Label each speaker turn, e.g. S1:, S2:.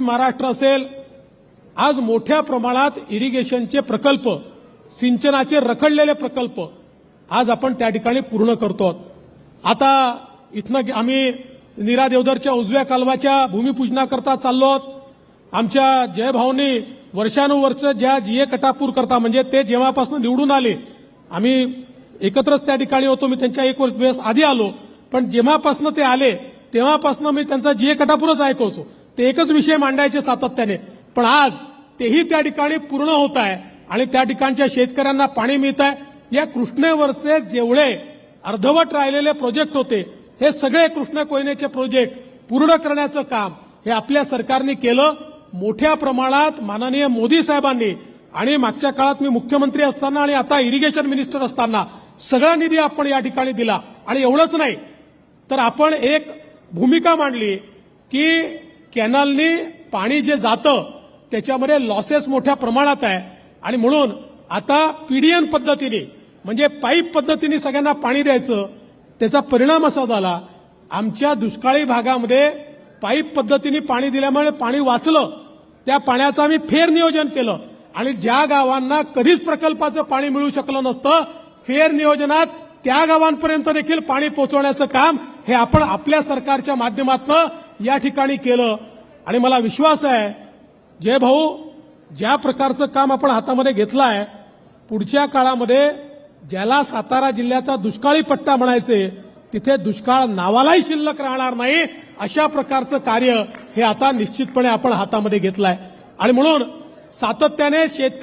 S1: महाराष्ट्र असेल आज मोठ्या प्रमाणात इरिगेशनचे प्रकल्प सिंचनाचे रखडलेले प्रकल्प आज आपण त्या ठिकाणी पूर्ण करतो आता इथनं आम्ही निरा देवधरच्या उजव्या कालवाच्या भूमिपूजनाकरता चाललो आहोत आमच्या जयभाऊनी वर्षानुवर्ष ज्या जीए कटापूर करता म्हणजे ते जेव्हापासून निवडून आले आम्ही एकत्रच त्या ठिकाणी होतो. मी त्यांच्या एक वर्ष दिवस आधी आलो पण जेव्हापासून ते आले तेव्हापासून मी त्यांचा जीए कटापूरच ऐकवतो. ते एकच विषय मांडायचे सातत्याने. पण आज तेही त्या ठिकाणी पूर्ण होत आहे आणि त्या ठिकाणच्या शेतकऱ्यांना पाणी मिळत आहे. या कृष्णेवरचे जेवढे अर्धवट राहिलेले प्रोजेक्ट होते हे सगळे कृष्ण कोयनेचे प्रोजेक्ट पूर्ण करण्याचं काम हे आपल्या सरकारने केलं. मोठ्या प्रमाणात माननीय मोदी साहेबांनी आणि मागच्या काळात मी मुख्यमंत्री असताना आणि आता इरिगेशन मिनिस्टर असताना सगळा निधी आपण या ठिकाणी दिला. आणि एवढंच नाही तर आपण एक भूमिका मांडली की कॅनलनी पाणी जे जातं त्याच्यामध्ये लॉसेस मोठ्या प्रमाणात आहे. आणि म्हणून आता पीडीएन पद्धतीने म्हणजे पाईप पद्धतीने सगळ्यांना पाणी द्यायचं त्याचा परिणाम असा झाला आमच्या दुष्काळी भागामध्ये पाईप पद्धतीने पाणी दिल्यामुळे पाणी वाचलं. त्या पाण्याचं आम्ही फेर नियोजन केलं. आणि ज्या गावांना कधीच प्रकल्पाचं पाणी मिळू शकलं नसतं फेर नियोजनात त्या गावांपर्यंत देखील पाणी पोहोचवण्याचं काम हे आपण आपल्या सरकारच्या माध्यमातून या ठिकाणी केलं. आणि मला विश्वास आहे जय भाऊ ज्या प्रकारचं काम आपण हातामध्ये घेतलं आहे पुढच्या काळामध्ये ज्याला सातारा जिल्ह्याचा दुष्काळी पट्टा म्हणायचे तिथे दुष्काळ नावालाही शिल्लक राहणार नाही अशा प्रकारचं कार्य हे आता निश्चितपणे आपण हातामध्ये घेतलंय. आणि म्हणून सातत्याने शेतकरी